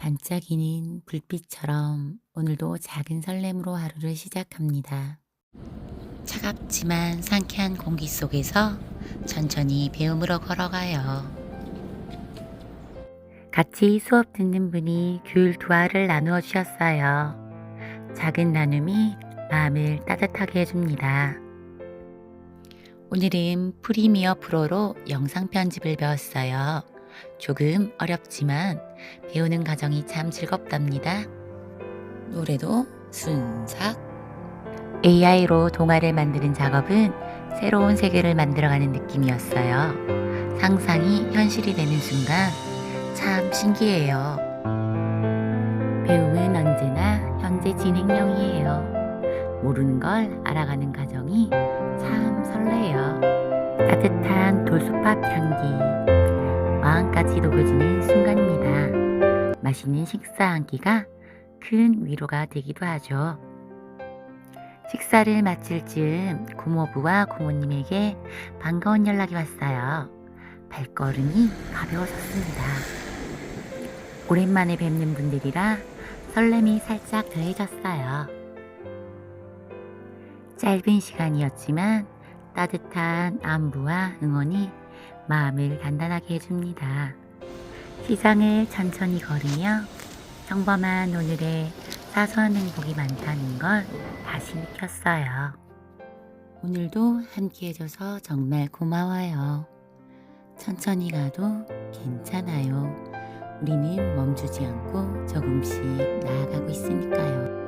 반짝이는 불빛처럼 오늘도 작은 설렘으로 하루를 시작합니다. 차갑지만 상쾌한 공기 속에서 천천히 배움으로 걸어가요. 같이 수업 듣는 분이 귤 두 알을 나누어 주셨어요. 작은 나눔이 마음을 따뜻하게 해줍니다. 오늘은 프리미어 프로로 영상 편집을 배웠어요. 조금 어렵지만 배우는 과정이 참 즐겁답니다. 노래도 순삭. AI로 동화를 만드는 작업은 새로운 세계를 만들어가는 느낌이었어요. 상상이 현실이 되는 순간 참 신기해요. 배움은 언제나 현재 진행형이에요. 모르는 걸 알아가는 과정이 참 설레요. 따뜻한 돌솥밥 향기. 마음까지 녹여지는 순간입니다. 맛있는 식사 한 끼가 큰 위로가 되기도 하죠. 식사를 마칠 즈음 고모부와 고모님에게 반가운 연락이 왔어요. 발걸음이 가벼워졌습니다. 오랜만에 뵙는 분들이라 설렘이 살짝 더해졌어요. 짧은 시간이었지만 따뜻한 안부와 응원이 마음을 단단하게 해줍니다. 시장을 천천히 걸으며 평범한 오늘의 사소한 행복이 많다는 걸 다시 느꼈어요. 오늘도 함께 해줘서 정말 고마워요. 천천히 가도 괜찮아요. 우리는 멈추지 않고 조금씩 나아가고 있으니까요.